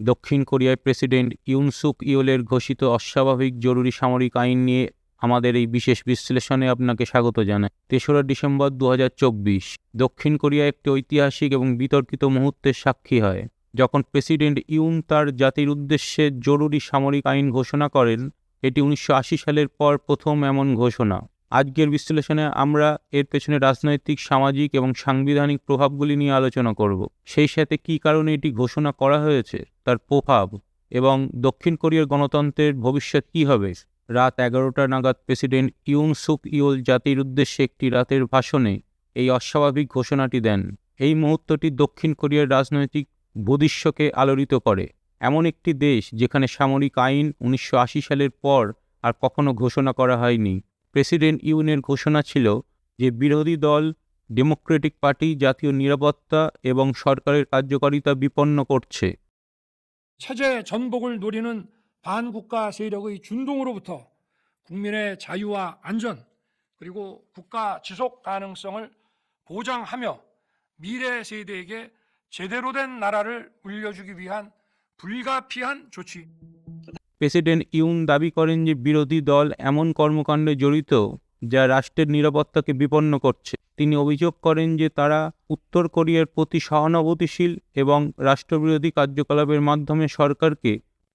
দক্ষিণ কোরিয়ার president Yoon Suk ইওলের ঘোষিত অস্বাভাবিক জরুরি সামরিক আইন নিয়ে আমাদের এই বিশেষ বিশ্লেষণে আপনাকে স্বাগত জানাই। তেসরা ডিসেম্বর দু হাজার চব্বিশ, দক্ষিণ কোরিয়া একটি ঐতিহাসিক এবং বিতর্কিত মুহূর্তের সাক্ষী হয়। যখন প্রেসিডেন্ট ইউন তার জাতির উদ্দেশ্যে জরুরি সামরিক আইন ঘোষণা করেন, এটি উনিশশো আশি সালের পর প্রথম এমন ঘোষণা। আজকের বিশ্লেষণে আমরা এর পেছনে রাজনৈতিক, সামাজিক এবং সাংবিধানিক প্রভাবগুলি নিয়ে আলোচনা করব। সেই সাথে কী কারণে এটি ঘোষণা করা হয়েছে, তার প্রভাব এবং দক্ষিণ কোরিয়ার গণতন্ত্রের ভবিষ্যৎ কী হবে? রাত এগারোটা নাগাদ প্রেসিডেন্ট ইউন সুক ইউল জাতির উদ্দেশ্যে একটি রাতের ভাষণে এই অস্বাভাবিক ঘোষণাটি দেন। এই মুহূর্তটি দক্ষিণ কোরিয়ার রাজনৈতিক ভূদৃশ্যকে আলোড়িত করে। এমন একটি দেশ যেখানে সামরিক আইন উনিশশো আশি সালের পর আর কখনো ঘোষণা করা হয়নি। প্রেসিডেন্ট ইউনের ঘোষণা ছিল যে বিরোধী দল ডেমোক্রেটিক পার্টি জাতীয় নিরাপত্তা এবং সরকারের কার্যকারিতা বিপন্ন করছে 체제 전복을 노리는 반국가 세력의 준동으로부터 국민의 자유와 안전 그리고 국가 지속 가능성을 보장하며 미래 세대에게 제대로 된 나라를 물려주기 위한 불가피한 조치. প্রেসিডেন্ট ইউন দাবি করেন যে বিরোধী দল এমন কর্মকাণ্ডে জড়িত যা রাষ্ট্রের নিরাপত্তাকে বিপন্ন করছে। তিনি অভিযোগ করেন যে তারা উত্তর কোরিয়ার প্রতি সহানুভূতিশীল এবং রাষ্ট্রবিরোধী কার্যকলাপের মাধ্যমে সরকারকে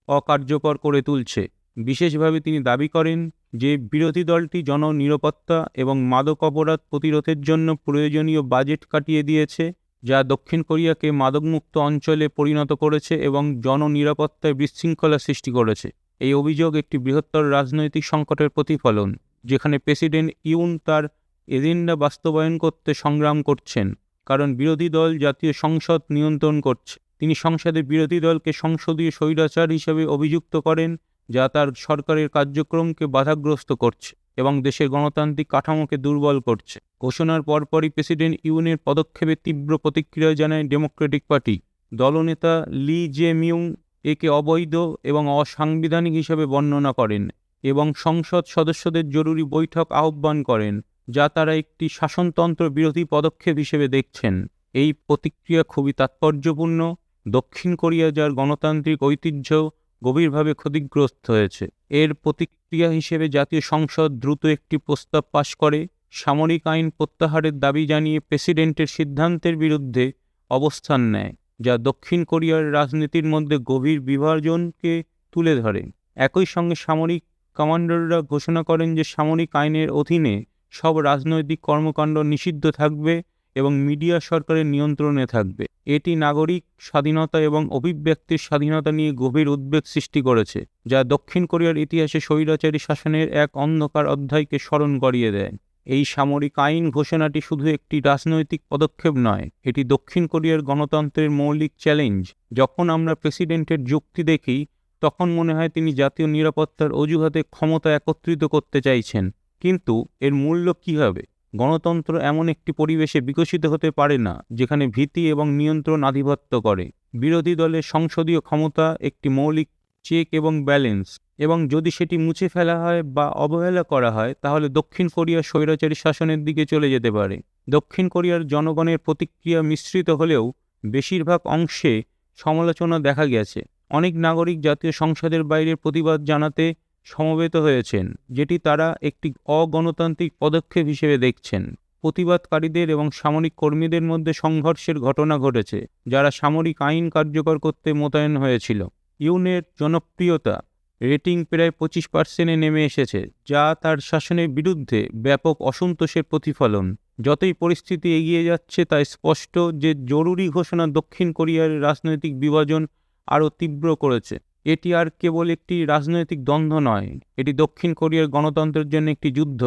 অকার্যকর করে তুলছে। বিশেষভাবে তিনি দাবি করেন যে বিরোধী দলটি জননিরাপত্তা এবং মাদক অপরাধ প্রতিরোধের জন্য প্রয়োজনীয় বাজেট কাটিয়ে দিয়েছে যা দক্ষিণ কোরিয়াকে মাদকমুক্ত অঞ্চলে পরিণত করেছে এবং জননিরাপত্তায় বিশৃঙ্খলা সৃষ্টি করেছে। এই অভিযোগ একটি বৃহত্তর রাজনৈতিক সংকটের প্রতিফলন, যেখানে প্রেসিডেন্ট ইউন তার এজেন্ডা বাস্তবায়ন করতে সংগ্রাম করছেন, কারণ বিরোধী দল জাতীয় সংসদ নিয়ন্ত্রণ করছে। তিনি সংসদে বিরোধী দলকে সংসদীয় স্বৈরাচার হিসেবে অভিযুক্ত করেন, যা তার সরকারের কার্যক্রমকে বাধাগ্রস্ত করছে। এবং দেশের গণতান্ত্রিক কাঠামোকে দুর্বল করছে। ঘোষণার পরপরই প্রেসিডেন্ট ইউনের পদক্ষেপে তীব্র প্রতিক্রিয়া জানায় ডেমোক্রেটিক পার্টি। দলনেতা লি জে মিউং একে অবৈধ এবং অসাংবিধানিক হিসেবে বর্ণনা করেন এবং সংসদ সদস্যদের জরুরি বৈঠক আহ্বান করেন, যা তারা একটি শাসনতন্ত্র বিরোধী পদক্ষেপ হিসেবে দেখছেন। এই প্রতিক্রিয়া খুবই তাৎপর্যপূর্ণ। দক্ষিণ কোরিয়া, যার গণতান্ত্রিক ঐতিহ্য গভীরভাবে ক্ষতিগ্রস্ত হয়েছে। এর প্রতিক্রিয়া হিসেবে জাতীয় সংসদ দ্রুত একটি প্রস্তাব পাশ করে। সামরিক আইন প্রত্যাহারের দাবি জানিয়ে প্রেসিডেন্টের সিদ্ধান্তের বিরুদ্ধে অবস্থান নেয়, যা দক্ষিণ কোরিয়ার রাজনীতির মধ্যে গভীর বিভাজনকে তুলে ধরে। একই সঙ্গে সামরিক কমান্ডাররা ঘোষণা করেন যে সামরিক আইনের অধীনে সব রাজনৈতিক কর্মকাণ্ড নিষিদ্ধ থাকবে। এবং মিডিয়া সরকারের নিয়ন্ত্রণে থাকবে। এটি নাগরিক স্বাধীনতা এবং অভিব্যক্তির স্বাধীনতা নিয়ে গভীর উদ্বেগ সৃষ্টি করেছে, যা দক্ষিণ কোরিয়ার ইতিহাসে স্বৈরাচারী শাসনের এক অন্ধকার অধ্যায়কে স্মরণ করিয়ে দেয়। এই সামরিক আইন ঘোষণাটি শুধু একটি রাজনৈতিক পদক্ষেপ নয়, এটি দক্ষিণ কোরিয়ার গণতন্ত্রের মৌলিক চ্যালেঞ্জ। যখন আমরা প্রেসিডেন্টের যুক্তি দেখি, তখন মনে হয় তিনি জাতীয় নিরাপত্তার অজুহাতে ক্ষমতা একত্রিত করতে চাইছেন, কিন্তু এর মূল্য কী হবে? গণতন্ত্র এমন একটি পরিবেশে বিকশিত হতে পারে না, যেখানে ভীতি এবং নিয়ন্ত্রণ আধিপত্য করে। বিরোধী দলের সংসদীয় ক্ষমতা একটি মৌলিক চেক এবং ব্যালেন্স, এবং যদি সেটি মুছে ফেলা হয় বা অবহেলা করা হয়, তাহলে দক্ষিণ কোরিয়ার স্বৈরাচারী শাসনের দিকে চলে যেতে পারে। দক্ষিণ কোরিয়ার জনগণের প্রতিক্রিয়া মিশ্রিত হলেও বেশিরভাগ অংশে সমালোচনা দেখা গেছে। অনেক নাগরিক জাতীয় সংসদের বাইরে প্রতিবাদ জানাতে সমবেত হয়েছেন, যেটি তারা একটি অগণতান্ত্রিক পদক্ষেপ হিসেবে দেখছেন। প্রতিবাদকারীদের এবং সামরিক কর্মীদের মধ্যে সংঘর্ষের ঘটনা ঘটেছে, যারা সামরিক আইন কার্যকর করতে মোতায়েন হয়েছিল। ইউনের জনপ্রিয়তা রেটিং প্রায় পঁচিশ পার্সেন্টে নেমে এসেছে, যা তার শাসনের বিরুদ্ধে ব্যাপক অসন্তোষের প্রতিফলন। যতই পরিস্থিতি এগিয়ে যাচ্ছে তা স্পষ্ট যে জরুরি ঘোষণা দক্ষিণ কোরিয়ার রাজনৈতিক বিভাজন আরও তীব্র করেছে। এটি আর কেবল একটি রাজনৈতিক দ্বন্দ্ব নয়, এটি দক্ষিণ কোরিয়ার গণতন্ত্রের জন্য একটি যুদ্ধ।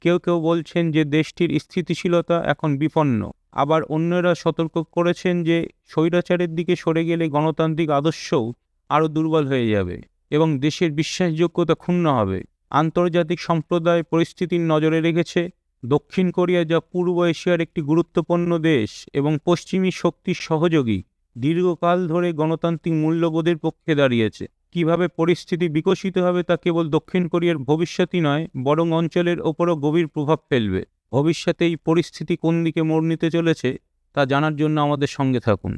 কেউ কেউ বলছেন যে দেশটির স্থিতিশীলতা এখন বিপন্ন। আবার অন্যরা সতর্ক করেছেন যে স্বৈরাচারের দিকে সরে গেলে গণতান্ত্রিক আদর্শও আরও দুর্বল হয়ে যাবে এবং দেশের বিশ্বাসযোগ্যতা ক্ষুণ্ণ হবে। আন্তর্জাতিক সম্প্রদায় পরিস্থিতির নজরে রেখেছে, দক্ষিণ কোরিয়া যা পূর্ব এশিয়ার একটি গুরুত্বপূর্ণ দেশ এবং পশ্চিমী শক্তির সহযোগী। দীর্ঘকাল ধরে গণতান্ত্রিক মূল্যবোধের পক্ষে দাঁড়িয়েছে। কীভাবে পরিস্থিতি বিকশিত হবে তা কেবল দক্ষিণ কোরিয়ার ভবিষ্যতই নয়, বরং অঞ্চলের ওপরও গভীর প্রভাব ফেলবে। ভবিষ্যতে এই পরিস্থিতি কোন দিকে মোড় নিতে চলেছে, তা জানার জন্য আমাদের সঙ্গে থাকুন।